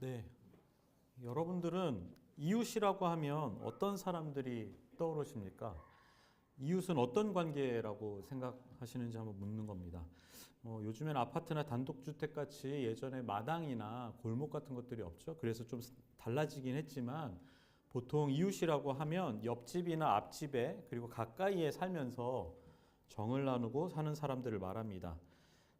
네. 여러분들은 이웃이라고 하면 어떤 사람들이 떠오르십니까? 이웃은 어떤 관계라고 생각하시는지 한번 묻는 겁니다. 뭐 요즘엔 아파트나 단독주택 같이 예전에 마당이나 골목 같은 것들이 없죠. 그래서 좀 달라지긴 했지만 보통 이웃이라고 하면 옆집이나 앞집에 그리고 가까이에 살면서 정을 나누고 사는 사람들을 말합니다.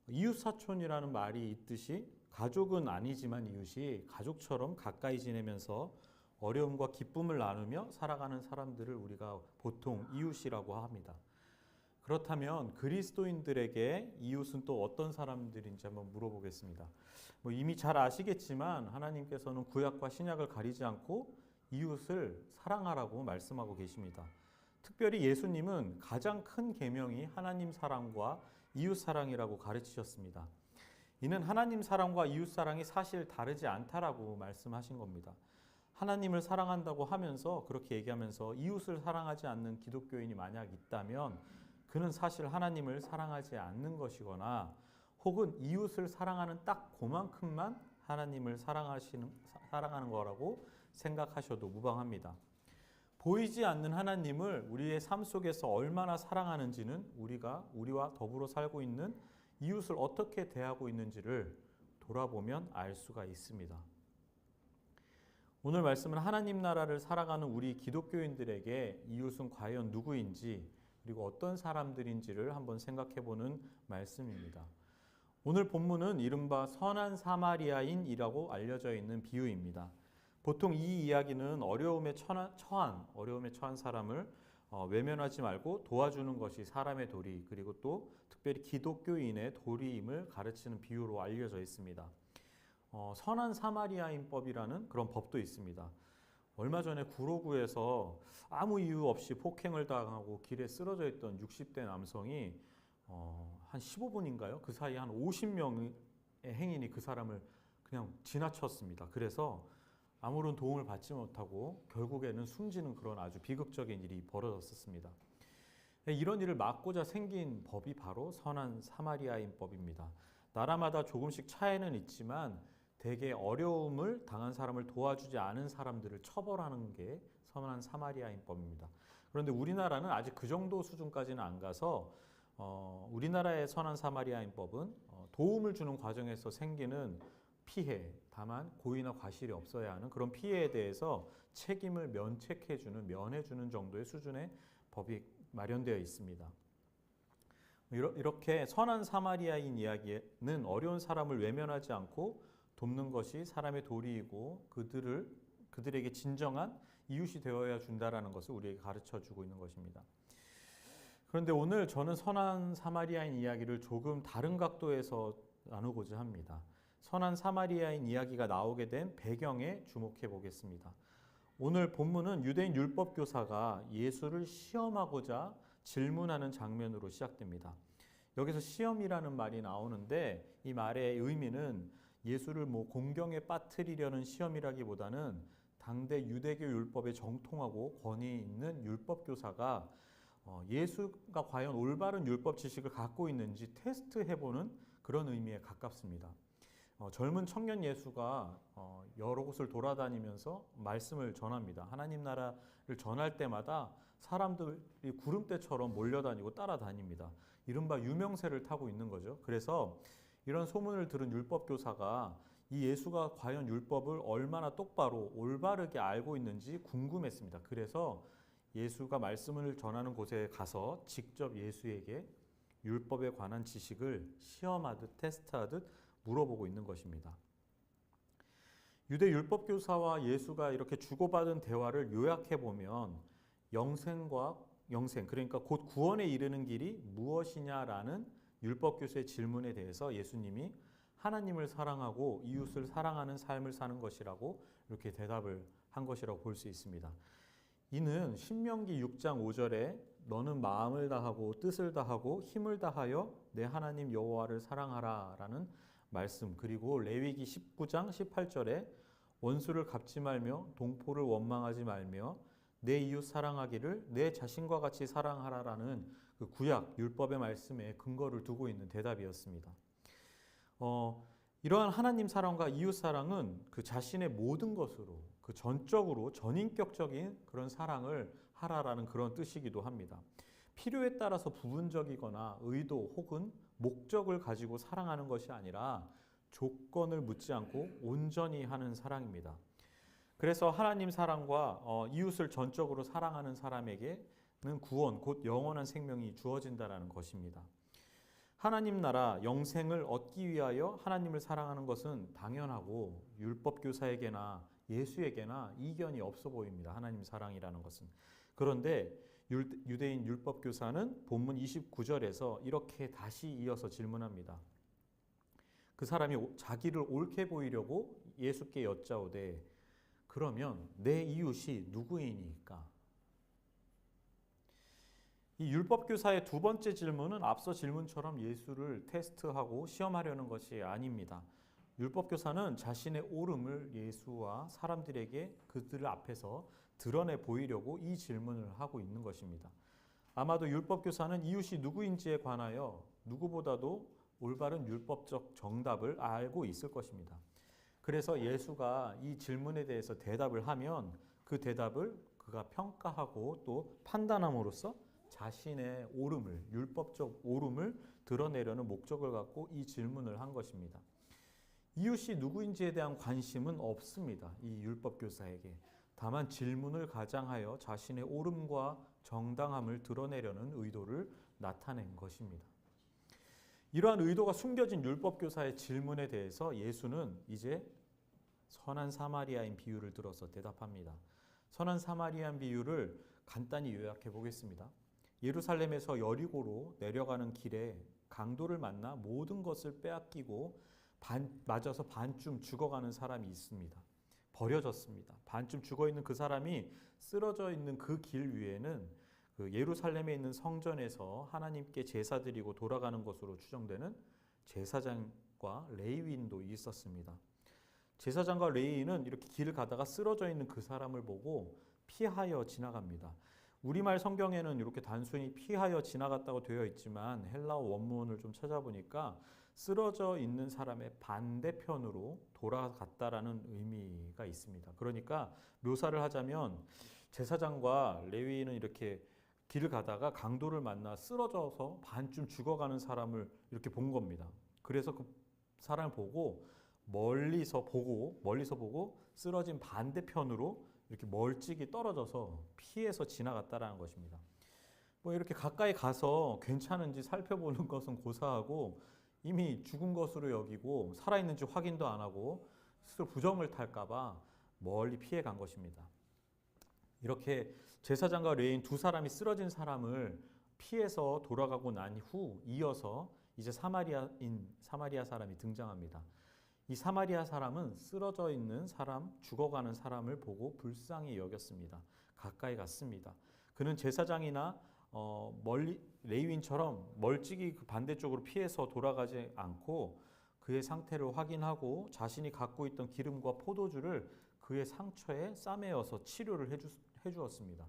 이웃 사촌이라는 말이 있듯이 가족은 아니지만 이웃이 가족처럼 가까이 지내면서 어려움과 기쁨을 나누며 살아가는 사람들을 우리가 보통 이웃이라고 합니다. 그렇다면 그리스도인들에게 이웃은 또 어떤 사람들인지 한번 물어보겠습니다. 뭐 이미 잘 아시겠지만 하나님께서는 구약과 신약을 가리지 않고 이웃을 사랑하라고 말씀하고 계십니다. 특별히 예수님은 가장 큰 계명이 하나님 사랑과 이웃 사랑이라고 가르치셨습니다. 이는 하나님 사랑과 이웃 사랑이 사실 다르지 않다라고 말씀하신 겁니다. 하나님을 사랑한다고 하면서 그렇게 얘기하면서 이웃을 사랑하지 않는 기독교인이 만약 있다면 그는 사실 하나님을 사랑하지 않는 것이거나 혹은 이웃을 사랑하는 딱 그만큼만 하나님을 사랑하시는 사랑하는 거라고 생각하셔도 무방합니다. 보이지 않는 하나님을 우리의 삶 속에서 얼마나 사랑하는지는 우리가 우리와 더불어 살고 있는 이웃을 어떻게 대하고 있는지를 돌아보면 알 수가 있습니다. 오늘 말씀은 하나님 나라를 살아가는 우리 기독교인들에게 이웃은 과연 누구인지 그리고 어떤 사람들인지를 한번 생각해 보는 말씀입니다. 오늘 본문은 이른바 선한 사마리아인이라고 알려져 있는 비유입니다. 보통 이 이야기는 어려움에 처한 어려움에 처한 사람을 어, 외면하지 말고 도와주는 것이 사람의 도리 그리고 또 특별히 기독교인의 도리임을 가르치는 비유로 알려져 있습니다. 어, 선한 사마리아인법이라는 그런 법도 있습니다. 얼마 전에 구로구에서 아무 이유 없이 폭행을 당하고 길에 쓰러져 있던 60대 남성이 어, 한 15분인가요? 그 사이 한 50명의 행인이 그 사람을 그냥 지나쳤습니다. 그래서 아무런 도움을 받지 못하고 결국에는 숨지는 그런 아주 비극적인 일이 벌어졌었습니다. 이런 일을 막고자 생긴 법이 바로 선한 사마리아인 법입니다. 나라마다 조금씩 차이는 있지만 대개 어려움을 당한 사람을 도와주지 않은 사람들을 처벌하는 게 선한 사마리아인법입니다. 그런데 우리나라는 아직 그 정도 수준까지는 안 가서 어, 우리나라의 선한 사마리아인법은 어, 도움을 주는 과정에서 생기는 피해, 다만 고의나 과실이 없어야 하는 그런 피해에 대해서 책임을 면책해주는, 면해주는 정도의 수준의 법이 마련되어 있습니다. 이렇게 선한 사마리아인 이야기는 어려운 사람을 외면하지 않고 돕는 것이 사람의 도리이고 그들을 그들에게 진정한 이웃이 되어야 준다라는 것을 우리에게 가르쳐 주고 있는 것입니다. 그런데 오늘 저는 선한 사마리아인 이야기를 조금 다른 각도에서 나누고자 합니다. 선한 사마리아인 이야기가 나오게 된 배경에 주목해 보겠습니다. 오늘 본문은 유대인 율법 교사가 예수를 시험하고자 질문하는 장면으로 시작됩니다. 여기서 시험이라는 말이 나오는데 이 말의 의미는 예수를 뭐 공경에 빠뜨리려는 시험이라기보다는 당대 유대교 율법에 정통하고 권위 있는 율법 교사가 어, 예수가 과연 올바른 율법 지식을 갖고 있는지 테스트해보는 그런 의미에 가깝습니다. 어, 젊은 청년 예수가 어, 여러 곳을 돌아다니면서 말씀을 전합니다. 하나님 나라를 전할 때마다 사람들이 구름대처럼 몰려다니고 따라다닙니다. 이른바 유명세를 타고 있는 거죠. 그래서 이런 소문을 들은 율법 교사가 이 예수가 과연 율법을 얼마나 똑바로 올바르게 알고 있는지 궁금했습니다. 그래서 예수가 말씀을 전하는 곳에 가서 직접 예수에게 율법에 관한 지식을 시험하듯 테스트하듯 물어보고 있는 것입니다. 유대 율법 교사와 예수가 이렇게 주고받은 대화를 요약해 보면 영생과 영생 그러니까 곧 구원에 이르는 길이 무엇이냐라는 율법 교수의 질문에 대해서 예수님이 하나님을 사랑하고 이웃을 사랑하는 삶을 사는 것이라고 이렇게 대답을 한 것이라고 볼 수 있습니다. 이는 신명기 6장 5절에 너는 마음을 다하고 뜻을 다하고 힘을 다하여 내 하나님 여호와를 사랑하라라는 말씀 그리고 레위기 19장 18절에 원수를 갚지 말며 동포를 원망하지 말며 내 이웃 사랑하기를 내 자신과 같이 사랑하라라는 그 구약 율법의 말씀에 근거를 두고 있는 대답이었습니다. 어, 이러한 하나님 사랑과 이웃 사랑은 그 자신의 모든 것으로 그 전적으로 전인격적인 그런 사랑을 하라라는 그런 뜻이기도 합니다. 필요에 따라서 부분적이거나 의도 혹은 목적을 가지고 사랑하는 것이 아니라 조건을 묻지 않고 온전히 하는 사랑입니다. 그래서 하나님 사랑과 어, 이웃을 전적으로 사랑하는 사람에게는 구원, 곧 영원한 생명이 주어진다라는 것입니다. 하나님 나라 영생을 얻기 위하여 하나님을 사랑하는 것은 당연하고 율법 교사에게나 예수에게나 이견이 없어 보입니다. 하나님 사랑이라는 것은. 그런데 유대인 율법 교사는 본문 29절에서 이렇게 다시 이어서 질문합니다. 그 사람이 자기를 옳게 보이려고 예수께 여짜오되 그러면 내 이웃이 누구이니까? 이 율법 교사의 두 번째 질문은 앞서 질문처럼 예수를 테스트하고 시험하려는 것이 아닙니다. 율법 교사는 자신의 옳음을 예수와 사람들에게 그들 앞에서 드러내 보이려고 이 질문을 하고 있는 것입니다. 아마도 율법 교사는 이웃이 누구인지에 관하여 누구보다도 올바른 율법적 정답을 알고 있을 것입니다. 그래서 예수가 이 질문에 대해서 대답을 하면 그 대답을 그가 평가하고 또 판단함으로써 자신의 옳음을 율법적 옳음을 드러내려는 목적을 갖고 이 질문을 한 것입니다. 이웃이 누구인지에 대한 관심은 없습니다. 이 율법 교사에게. 다만 질문을 가장하여 자신의 옳음과 정당함을 드러내려는 의도를 나타낸 것입니다. 이러한 의도가 숨겨진 율법 교사의 질문에 대해서 예수는 이제 선한 사마리아인 비유를 들어서 대답합니다. 선한 사마리안 비유를 간단히 요약해 보겠습니다. 예루살렘에서 여리고로 내려가는 길에 강도를 만나 모든 것을 빼앗기고 반, 맞아서 반쯤 죽어가는 사람이 있습니다. 버려졌습니다. 반쯤 죽어 있는 그 사람이 쓰러져 있는 그 길 위에는 그 예루살렘에 있는 성전에서 하나님께 제사 드리고 돌아가는 것으로 추정되는 제사장과 레위인도 있었습니다. 제사장과 레위인은 이렇게 길을 가다가 쓰러져 있는 그 사람을 보고 피하여 지나갑니다. 우리말 성경에는 이렇게 단순히 피하여 지나갔다고 되어 있지만 헬라어 원문을 좀 찾아보니까 쓰러져 있는 사람의 반대편으로 돌아갔다라는 의미가 있습니다. 그러니까 묘사를 하자면 제사장과 레위인은 이렇게 길을 가다가 강도를 만나 쓰러져서 반쯤 죽어가는 사람을 이렇게 본 겁니다. 그래서 그 사람을 보고 멀리서 보고 멀리서 보고 쓰러진 반대편으로 이렇게 멀찍이 떨어져서 피해서 지나갔다라는 것입니다. 뭐 이렇게 가까이 가서 괜찮은지 살펴보는 것은 고사하고 이미 죽은 것으로 여기고 살아있는지 확인도 안 하고 스스로 부정을 탈까봐 멀리 피해 간 것입니다. 이렇게 제사장과 레인 두 사람이 쓰러진 사람을 피해서 돌아가고 난 후 이어서 이제 사마리아인 사마리아 사람이 등장합니다. 이 사마리아 사람은 쓰러져 있는 사람, 죽어가는 사람을 보고 불쌍히 여겼습니다. 가까이 갔습니다. 그는 제사장이나 어, 멀리 레위인처럼 멀찍이 그 반대쪽으로 피해서 돌아가지 않고 그의 상태를 확인하고 자신이 갖고 있던 기름과 포도주를 그의 상처에 싸매어서 치료를 해주, 해주었습니다.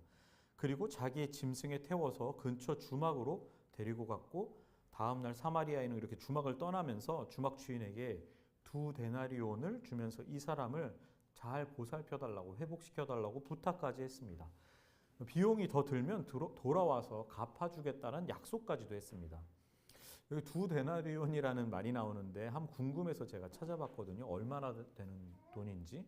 그리고 자기의 짐승에 태워서 근처 주막으로 데리고 갔고 다음날 사마리아인은 이렇게 주막을 떠나면서 주막 주인에게 두 데나리온을 주면서 이 사람을 잘 보살펴 달라고 회복시켜 달라고 부탁까지 했습니다. 비용이 더 들면 돌아와서 갚아주겠다는 약속까지도 했습니다. 여기 두 데나리온이라는 말이 나오는데 한 궁금해서 제가 찾아봤거든요. 얼마나 되는 돈인지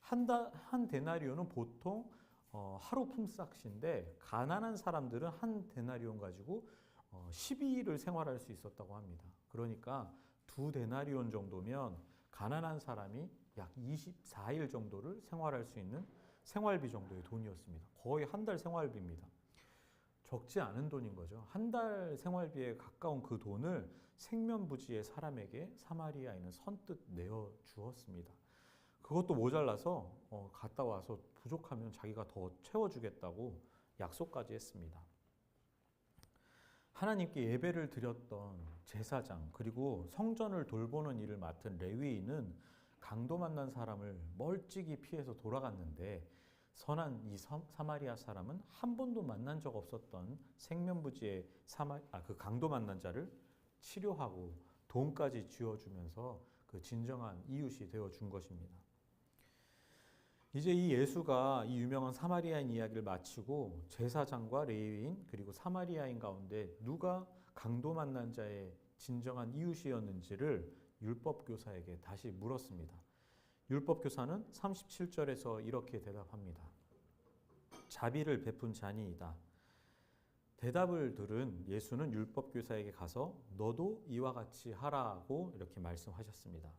한, 다, 한 데나리온은 보통 어, 하루 품삯인데 가난한 사람들은 한 데나리온 가지고 어, 12일을 생활할 수 있었다고 합니다. 그러니까 두 데나리온 정도면 가난한 사람이 약 24일 정도를 생활할 수 있는 생활비 정도의 돈이었습니다. 거의 한 달 생활비입니다. 적지 않은 돈인 거죠. 한 달 생활비에 가까운 그 돈을 생면부지의 사람에게 사마리아인은 선뜻 내어 주었습니다. 그것도 모자라서 어, 갔다 와서 부족하면 자기가 더 채워주겠다고 약속까지 했습니다. 하나님께 예배를 드렸던 제사장 그리고 성전을 돌보는 일을 맡은 레위인은 강도 만난 사람을 멀찍이 피해서 돌아갔는데 선한 이 사마리아 사람은 한 번도 만난 적 없었던 생면부지의 사마 아, 그 강도 만난 자를 치료하고 돈까지 쥐어주면서 그 진정한 이웃이 되어 준 것입니다. 이제 이 예수가 이 유명한 사마리아인 이야기를 마치고 제사장과 레위인 그리고 사마리아인 가운데 누가 강도 만난 자의 진정한 이웃이었는지를 율법 교사에게 다시 물었습니다. 율법 교사는 37절에서 이렇게 대답합니다. 자비를 베푼 자니이다. 대답을 들은 예수는 율법 교사에게 가서 너도 이와 같이 하라고 이렇게 말씀하셨습니다.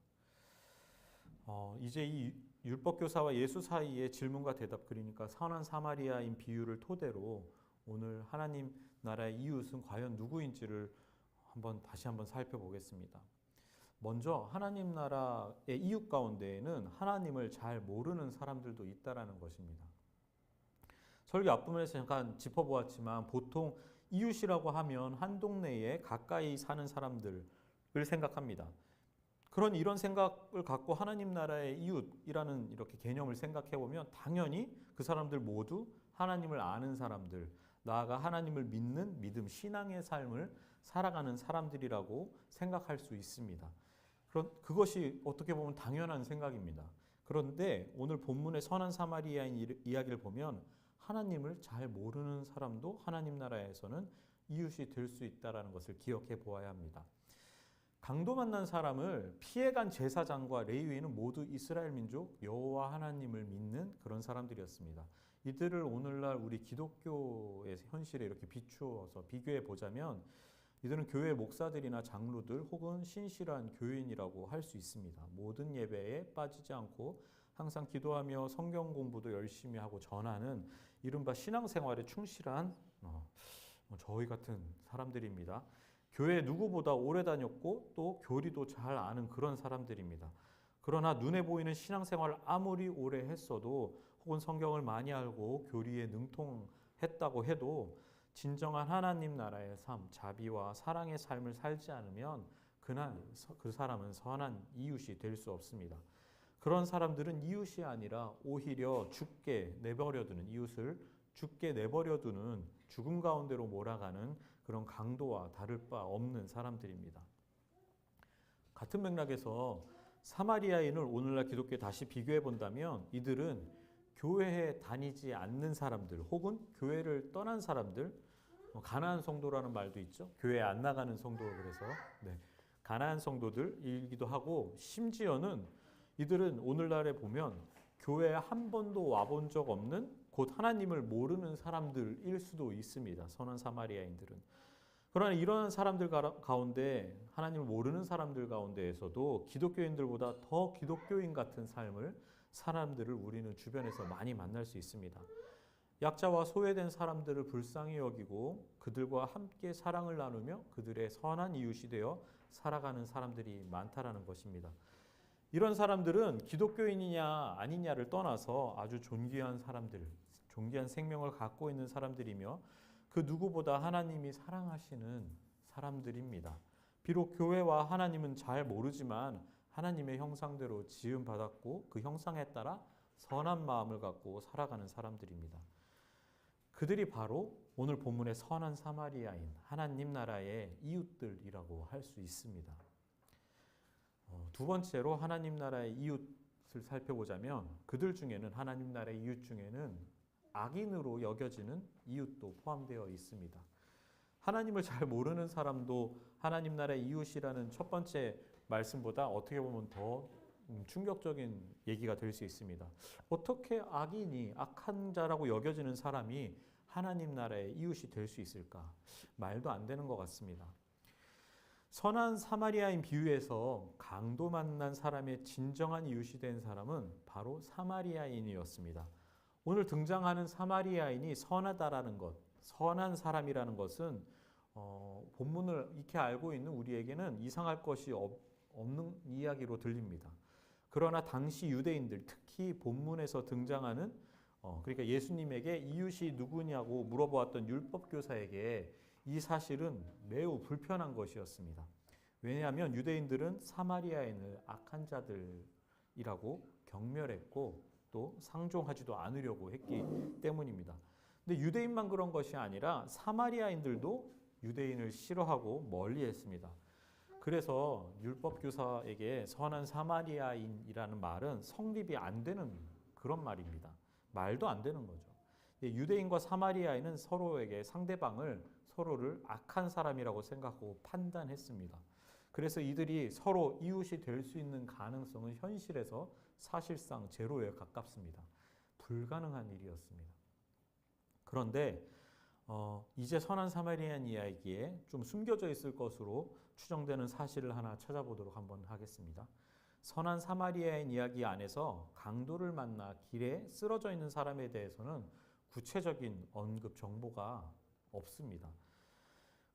어, 이제 이 율법 교사와 예수 사이의 질문과 대답 그러니까 선한 사마리아인 비유를 토대로 오늘 하나님 나라의 이웃은 과연 누구인지를 한번 다시 한번 살펴보겠습니다. 먼저 하나님 나라의 이웃 가운데에는 하나님을 잘 모르는 사람들도 있다라는 것입니다. 설교 앞부분에서 잠깐 짚어보았지만 보통 이웃이라고 하면 한 동네에 가까이 사는 사람들을 생각합니다. 그런 이런 생각을 갖고 하나님 나라의 이웃이라는 이렇게 개념을 생각해 보면 당연히 그 사람들 모두 하나님을 아는 사람들, 나아가 하나님을 믿는 믿음, 신앙의 삶을 살아가는 사람들이라고 생각할 수 있습니다. 그런 그것이 어떻게 보면 당연한 생각입니다. 그런데 오늘 본문의 선한 사마리아인 이야기를 보면 하나님을 잘 모르는 사람도 하나님 나라에서는 이웃이 될 수 있다라는 것을 기억해 보아야 합니다. 강도 만난 사람을 피해간 제사장과 레위인은 모두 이스라엘 민족 여호와 하나님을 믿는 그런 사람들이었습니다. 이들을 오늘날 우리 기독교의 현실에 이렇게 비추어서 비교해 보자면 이들은 교회 목사들이나 장로들 혹은 신실한 교인이라고 할 수 있습니다. 모든 예배에 빠지지 않고 항상 기도하며 성경 공부도 열심히 하고 전하는 이른바 신앙생활에 충실한 어, 뭐 저희 같은 사람들입니다. 교회 누구보다 오래 다녔고 또 교리도 잘 아는 그런 사람들입니다. 그러나 눈에 보이는 신앙생활을 아무리 오래 했어도 혹은 성경을 많이 알고 교리에 능통했다고 해도 진정한 하나님 나라의 삶, 자비와 사랑의 삶을 살지 않으면 그날 그 사람은 선한 이웃이 될 수 없습니다. 그런 사람들은 이웃이 아니라 오히려 죽게 내버려두는 이웃을 죽게 내버려두는 죽음 가운데로 몰아가는 그런 강도와 다를 바 없는 사람들입니다. 같은 맥락에서 사마리아인을 오늘날 기독교에 다시 비교해 본다면 이들은 교회에 다니지 않는 사람들 혹은 교회를 떠난 사람들 뭐 가나안 성도라는 말도 있죠. 교회 안 나가는 성도 그래서 네. 가나안 성도들이기도 하고 심지어는 이들은 오늘날에 보면 교회에 한 번도 와본 적 없는 곧 하나님을 모르는 사람들일 수도 있습니다. 선한 사마리아인들은. 그러나 이런 사람들 가운데 하나님을 모르는 사람들 가운데에서도 기독교인들보다 더 기독교인 같은 삶을 사람들을 우리는 주변에서 많이 만날 수 있습니다. 약자와 소외된 사람들을 불쌍히 여기고 그들과 함께 사랑을 나누며 그들의 선한 이웃이 되어 살아가는 사람들이 많다라는 것입니다. 이런 사람들은 기독교인이냐 아니냐를 떠나서 아주 존귀한 사람들, 존귀한 생명을 갖고 있는 사람들이며 그 누구보다 하나님이 사랑하시는 사람들입니다. 비록 교회와 하나님은 잘 모르지만 하나님의 형상대로 지음 받았고 그 형상에 따라 선한 마음을 갖고 살아가는 사람들입니다. 그들이 바로 오늘 본문의 선한 사마리아인 하나님 나라의 이웃들이라고 할 수 있습니다. 어, 두 번째로 하나님 나라의 이웃을 살펴보자면 그들 중에는 하나님 나라의 이웃 중에는 악인으로 여겨지는 이웃도 포함되어 있습니다. 하나님을 잘 모르는 사람도 하나님 나라의 이웃이라는 첫 번째 말씀보다 어떻게 보면 더 음, 충격적인 얘기가 될 수 있습니다. 어떻게 악인이 악한 자라고 여겨지는 사람이 하나님 나라의 이웃이 될 수 있을까? 말도 안 되는 것 같습니다. 선한 사마리아인 비유에서 강도 만난 사람의 진정한 이웃이 된 사람은 바로 사마리아인이었습니다. 오늘 등장하는 사마리아인이 선하다라는 것, 선한 사람이라는 것은 어, 본문을 익히 알고 있는 우리에게는 이상할 것이 없, 없는 이야기로 들립니다. 그러나 당시 유대인들, 특히 본문에서 등장하는 어, 그러니까 예수님에게 이웃이 누구냐고 물어보았던 율법 교사에게 이 사실은 매우 불편한 것이었습니다. 왜냐하면 유대인들은 사마리아인을 악한 자들이라고 경멸했고 또 상종하지도 않으려고 했기 때문입니다. 근데 유대인만 그런 것이 아니라 사마리아인들도 유대인을 싫어하고 멀리 했습니다. 그래서 율법 교사에게 선한 사마리아인이라는 말은 성립이 안 되는 그런 말입니다. 말도 안 되는 거죠. 유대인과 사마리아인은 서로에게 상대방을 서로를 악한 사람이라고 생각하고 판단했습니다. 그래서 이들이 서로 이웃이 될 수 있는 가능성은 현실에서 사실상 제로에 가깝습니다. 불가능한 일이었습니다. 그런데 어, 이제 선한 사마리안 이야기에 좀 숨겨져 있을 것으로 추정되는 사실을 하나 찾아보도록 한번 하겠습니다. 선한 사마리아인 이야기 안에서 강도를 만나 길에 쓰러져 있는 사람에 대해서는 구체적인 언급 정보가 없습니다.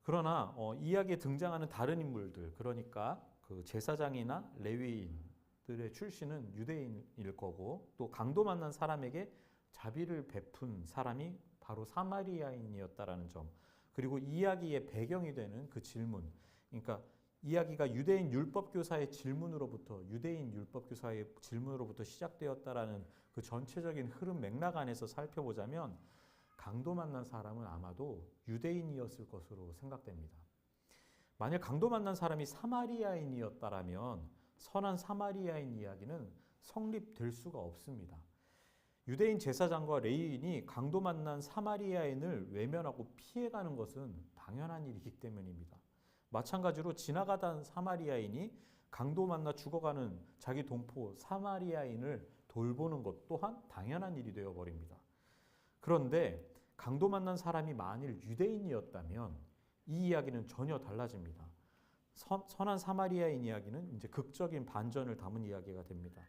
그러나 어, 이야기에 등장하는 다른 인물들, 그러니까 그 제사장이나 레위인들의 출신은 유대인일 거고 또 강도 만난 사람에게 자비를 베푼 사람이 바로 사마리아인이었다라는 점. 그리고 이야기의 배경이 되는 그 질문. 그러니까 이야기가 유대인 율법 교사의 질문으로부터 유대인 율법 교사의 질문으로부터 시작되었다라는 그 전체적인 흐름 맥락 안에서 살펴보자면 강도 만난 사람은 아마도 유대인이었을 것으로 생각됩니다. 만약 강도 만난 사람이 사마리아인이었다라면 선한 사마리아인 이야기는 성립될 수가 없습니다. 유대인 제사장과 레이인이 강도 만난 사마리아인을 외면하고 피해가는 것은 당연한 일이기 때문입니다. 마찬가지로 지나가던 사마리아인이 강도 만나 죽어가는 자기 동포 사마리아인을 돌보는 것 또한 당연한 일이 되어 버립니다. 그런데 강도 만난 사람이 만일 유대인이었다면 이 이야기는 전혀 달라집니다. 선, 선한 사마리아인 이야기는 이제 극적인 반전을 담은 이야기가 됩니다.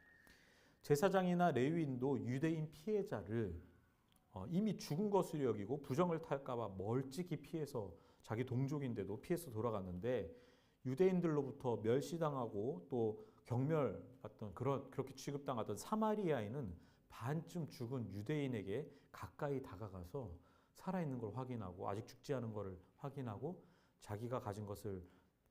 제사장이나 레위인도 유대인 피해자를 어, 이미 죽은 것으로 여기고 부정을 탈까봐 멀찍이 피해서 자기 동족인데도 피해서 돌아갔는데 유대인들로부터 멸시당하고 또 경멸 같던 그런 그렇게 취급당하던 사마리아인은 반쯤 죽은 유대인에게 가까이 다가가서 살아있는 걸 확인하고 아직 죽지 않은 것을 확인하고 자기가 가진 것을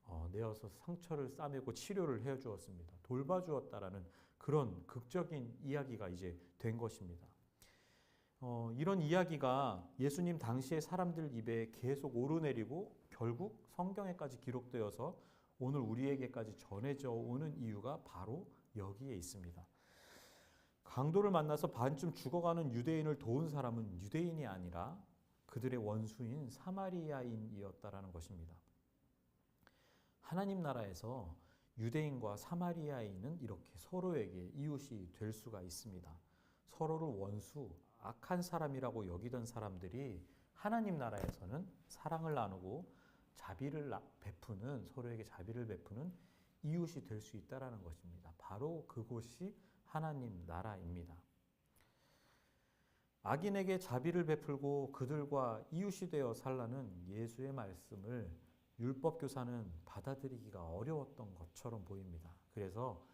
어, 내어서 상처를 싸매고 치료를 해 주었습니다. 돌봐주었다라는 그런 극적인 이야기가 이제 된 것입니다. 어, 이런 이야기가 예수님 당시의 사람들 입에 계속 오르내리고 결국 성경에까지 기록되어서 오늘 우리에게까지 전해져 오는 이유가 바로 여기에 있습니다. 강도를 만나서 반쯤 죽어가는 유대인을 도운 사람은 유대인이 아니라 그들의 원수인 사마리아인이었다라는 것입니다. 하나님 나라에서 유대인과 사마리아인은 이렇게 서로에게 이웃이 될 수가 있습니다. 서로를 원수, 악한 사람이라고 여기던 사람들이 하나님 나라에서는 사랑을 나누고 자비를 베푸는 서로에게 자비를 베푸는 이웃이 될 수 있다라는 것입니다. 바로 그곳이 하나님 나라입니다. 악인에게 자비를 베풀고 그들과 이웃이 되어 살라는 예수의 말씀을 율법 교사는 받아들이기가 어려웠던 것처럼 보입니다. 그래서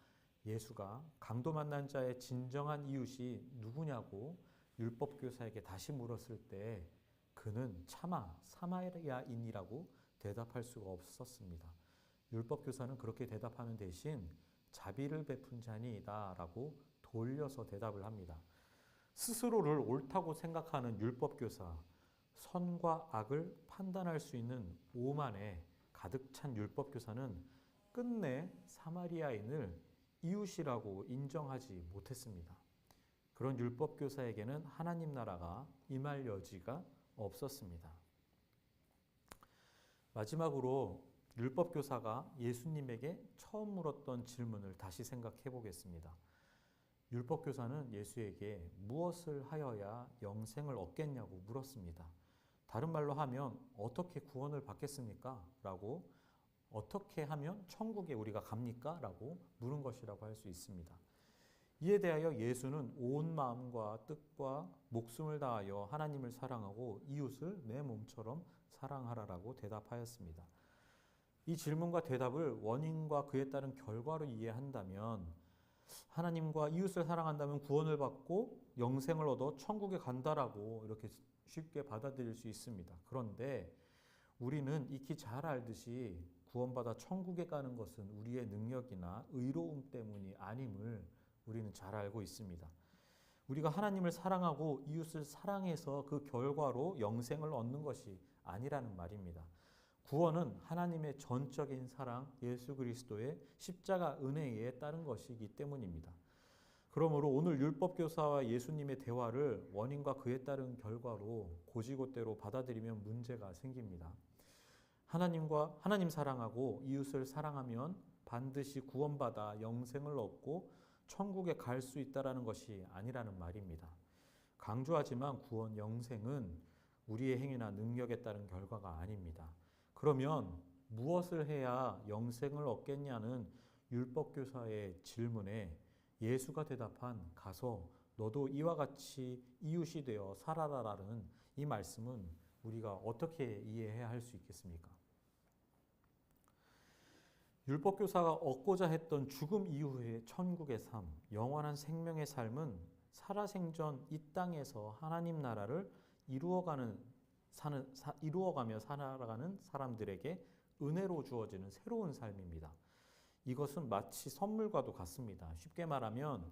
예수가 강도 만난 자의 진정한 이웃이 누구냐고 율법 교사에게 다시 물었을 때 그는 차마 사마리아인이라고 대답할 수가 없었습니다. 율법 교사는 그렇게 대답하는 대신 자비를 베푼 자니이다라고 돌려서 대답을 합니다. 스스로를 옳다고 생각하는 율법 교사, 선과 악을 판단할 수 있는 오만에 가득 찬 율법 교사는 끝내 사마리아인을 이웃이라고 인정하지 못했습니다. 그런 율법 교사에게는 하나님 나라가 임할 여지가 없었습니다. 마지막으로 율법 교사가 예수님에게 처음 물었던 질문을 다시 생각해 보겠습니다. 율법 교사는 예수에게 무엇을 하여야 영생을 얻겠냐고 물었습니다. 다른 말로 하면 어떻게 구원을 받겠습니까? 라고 어떻게 하면 천국에 우리가 갑니까? 라고 물은 것이라고 할 수 있습니다. 이에 대하여 예수는 온 마음과 뜻과 목숨을 다하여 하나님을 사랑하고 이웃을 내 몸처럼 사랑하라라고 대답하였습니다. 이 질문과 대답을 원인과 그에 따른 결과로 이해한다면 하나님과 이웃을 사랑한다면 구원을 받고 영생을 얻어 천국에 간다라고 이렇게 쉽게 받아들일 수 있습니다. 그런데 우리는 익히 잘 알듯이 구원받아 천국에 가는 것은 우리의 능력이나 의로움 때문이 아님을 우리는 잘 알고 있습니다. 우리가 하나님을 사랑하고 이웃을 사랑해서 그 결과로 영생을 얻는 것이 아니라는 말입니다. 구원은 하나님의 전적인 사랑 예수 그리스도의 십자가 은혜에 따른 것이기 때문입니다. 그러므로 오늘 율법 교사와 예수님의 대화를 원인과 그에 따른 결과로 고지고대로 받아들이면 문제가 생깁니다. 하나님과 하나님 사랑하고 이웃을 사랑하면 반드시 구원받아 영생을 얻고 천국에 갈 수 있다라는 것이 아니라는 말입니다. 강조하지만 구원 영생은 우리의 행위나 능력에 따른 결과가 아닙니다. 그러면 무엇을 해야 영생을 얻겠냐는 율법 교사의 질문에 예수가 대답한 가서 너도 이와 같이 이웃이 되어 살아라라는 이 말씀은 우리가 어떻게 이해해야 할 수 있겠습니까? 율법 교사가 얻고자 했던 죽음 이후의 천국의 삶, 영원한 생명의 삶은 살아생전 이 땅에서 하나님 나라를 이루어가는 사는 사, 이루어가며 살아가는 사람들에게 은혜로 주어지는 새로운 삶입니다. 이것은 마치 선물과도 같습니다. 쉽게 말하면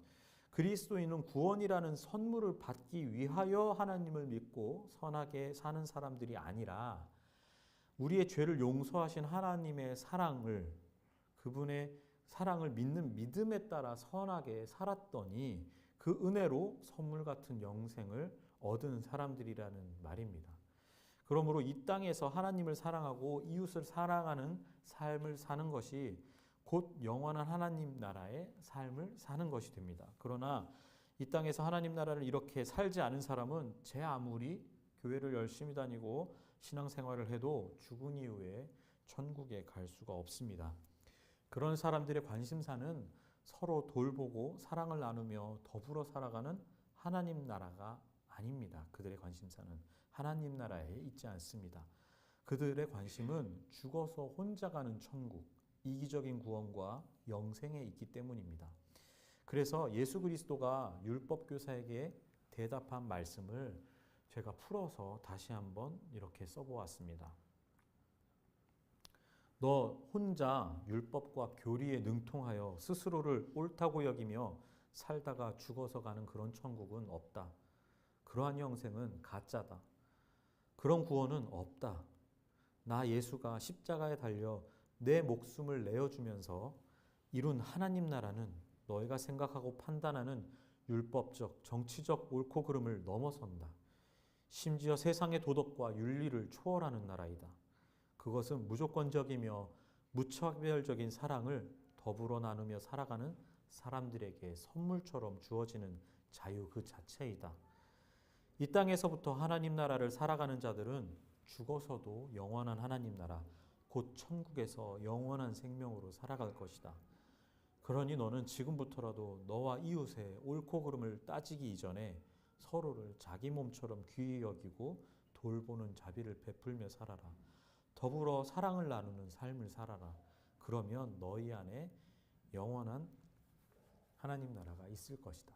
그리스도인은 구원이라는 선물을 받기 위하여 하나님을 믿고 선하게 사는 사람들이 아니라 우리의 죄를 용서하신 하나님의 사랑을 그분의 사랑을 믿는 믿음에 따라 선하게 살았더니 그 은혜로 선물 같은 영생을 얻은 사람들이라는 말입니다. 그러므로 이 땅에서 하나님을 사랑하고 이웃을 사랑하는 삶을 사는 것이 곧 영원한 하나님 나라의 삶을 사는 것이 됩니다. 그러나 이 땅에서 하나님 나라를 이렇게 살지 않은 사람은 제 아무리 교회를 열심히 다니고 신앙생활을 해도 죽은 이후에 천국에 갈 수가 없습니다. 그런 사람들의 관심사는 서로 돌보고 사랑을 나누며 더불어 살아가는 하나님 나라가 아닙니다. 그들의 관심사는 하나님 나라에 있지 않습니다. 그들의 관심은 죽어서 혼자 가는 천국, 이기적인 구원과 영생에 있기 때문입니다. 그래서 예수 그리스도가 율법 교사에게 대답한 말씀을 제가 풀어서 다시 한번 이렇게 써보았습니다. 너 혼자 율법과 교리에 능통하여 스스로를 옳다고 여기며 살다가 죽어서 가는 그런 천국은 없다. 그러한 영생은 가짜다. 그런 구원은 없다. 나 예수가 십자가에 달려 내 목숨을 내어주면서 이룬 하나님 나라는 너희가 생각하고 판단하는 율법적, 정치적 옳고 그름을 넘어선다. 심지어 세상의 도덕과 윤리를 초월하는 나라이다. 그것은 무조건적이며 무차별적인 사랑을 더불어 나누며 살아가는 사람들에게 선물처럼 주어지는 자유 그 자체이다. 이 땅에서부터 하나님 나라를 살아가는 자들은 죽어서도 영원한 하나님 나라, 곧 천국에서 영원한 생명으로 살아갈 것이다. 그러니 너는 지금부터라도 너와 이웃의 옳고 그름을 따지기 이전에 서로를 자기 몸처럼 귀히 여기고 돌보는 자비를 베풀며 살아라. 더불어 사랑을 나누는 삶을 살아라. 그러면 너희 안에 영원한 하나님 나라가 있을 것이다.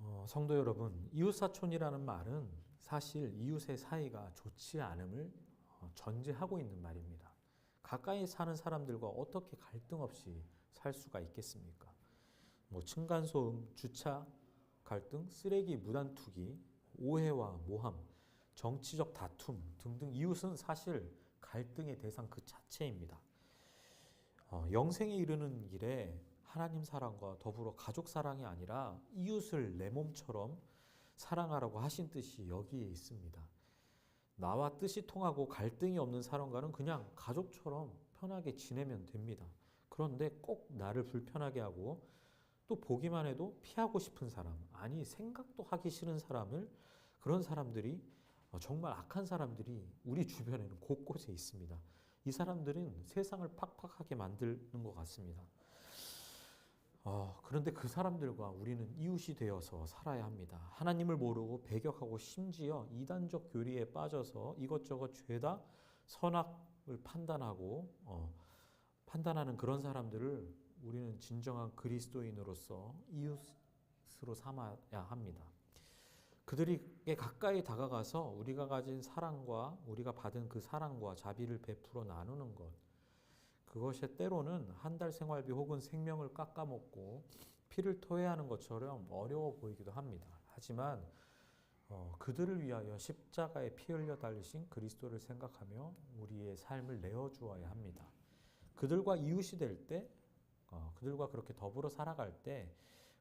어, 성도 여러분, 이웃사촌이라는 말은 사실 이웃의 사이가 좋지 않음을 어, 전제하고 있는 말입니다. 가까이 사는 사람들과 어떻게 갈등 없이 살 수가 있겠습니까? 뭐 층간소음, 주차 갈등, 쓰레기 무단 투기, 오해와 모함, 정치적 다툼 등등 이웃은 사실 갈등의 대상 그 자체입니다. 어, 영생에 이르는 길에 하나님 사랑과 더불어 가족 사랑이 아니라 이웃을 내 몸처럼 사랑하라고 하신 뜻이 여기에 있습니다. 나와 뜻이 통하고 갈등이 없는 사람과는 그냥 가족처럼 편하게 지내면 됩니다. 그런데 꼭 나를 불편하게 하고 또 보기만 해도 피하고 싶은 사람, 아니 생각도 하기 싫은 사람을 그런 사람들이 어, 정말 악한 사람들이 우리 주변에는 곳곳에 있습니다. 이 사람들은 세상을 팍팍하게 만드는 것 같습니다. 어, 그런데 그 사람들과 우리는 이웃이 되어서 살아야 합니다. 하나님을 모르고 배격하고 심지어 이단적 교리에 빠져서 이것저것 죄다 선악을 판단하고 어, 판단하는 그런 사람들을 우리는 진정한 그리스도인으로서 이웃으로 삼아야 합니다. 그들에게 가까이 다가가서 우리가 가진 사랑과 우리가 받은 그 사랑과 자비를 베풀어 나누는 것. 그것이 때로는 한 달 생활비 혹은 생명을 깎아먹고 피를 토해하는 것처럼 어려워 보이기도 합니다. 하지만 어, 그들을 위하여 십자가에 피 흘려 달리신 그리스도를 생각하며 우리의 삶을 내어 주어야 합니다. 그들과 이웃이 될 때, 어, 그들과 그렇게 더불어 살아갈 때,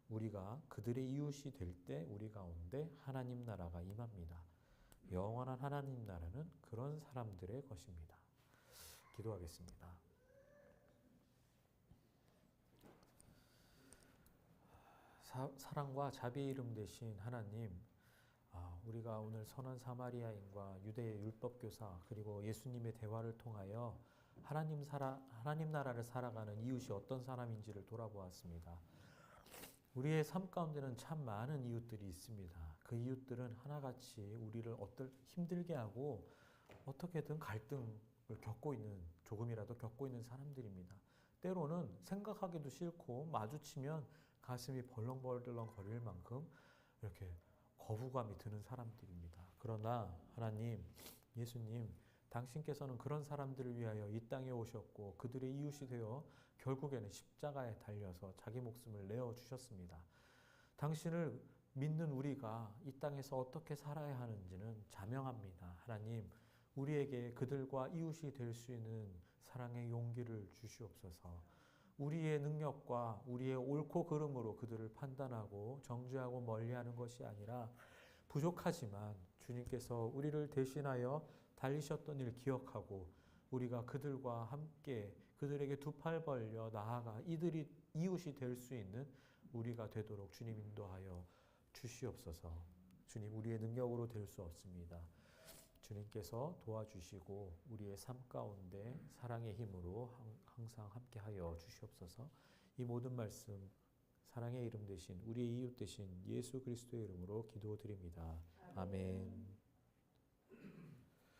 우리가 그들의 이웃이 될 때 우리 가운데 하나님 나라가 임합니다. 영원한 하나님 나라는 그런 사람들의 것입니다. 기도하겠습니다. 사, 사랑과 자비 이름 되신 하나님, 아, 우리가 오늘 선한 사마리아인과 유대의 율법 교사 그리고 예수님의 대화를 통하여 하나님 살아 하나님 나라를 살아가는 이웃이 어떤 사람인지를 돌아보았습니다. 우리의 삶 가운데는 참 많은 이웃들이 있습니다. 그 이웃들은 하나같이 우리를 어떨 힘들게 하고 어떻게든 갈등을 겪고 있는 조금이라도 겪고 있는 사람들입니다. 때로는 생각하기도 싫고 마주치면 가슴이 벌렁벌렁 거릴 만큼 이렇게 거부감이 드는 사람들입니다. 그러나 하나님, 예수님, 당신께서는 그런 사람들을 위하여 이 땅에 오셨고 그들의 이웃이 되어 결국에는 십자가에 달려서 자기 목숨을 내어 주셨습니다. 당신을 믿는 우리가 이 땅에서 어떻게 살아야 하는지는 자명합니다. 하나님, 우리에게 그들과 이웃이 될 수 있는 사랑의 용기를 주시옵소서. 우리의 능력과 우리의 옳고 그름으로 그들을 판단하고 정죄하고 멀리하는 것이 아니라 부족하지만 주님께서 우리를 대신하여 달리셨던 일 기억하고 우리가 그들과 함께 그들에게 두 팔 벌려 나아가 이들이 이웃이 될 수 있는 우리가 되도록 주님 인도하여 주시옵소서. 주님 우리의 능력으로 될 수 없습니다. 주님께서 도와주시고 우리의 삶 가운데 사랑의 힘으로 항상 함께하여 주시옵소서. 이 모든 말씀 사랑의 이름 대신 우리의 이웃 대신 예수 그리스도의 이름으로 기도드립니다. 아멘.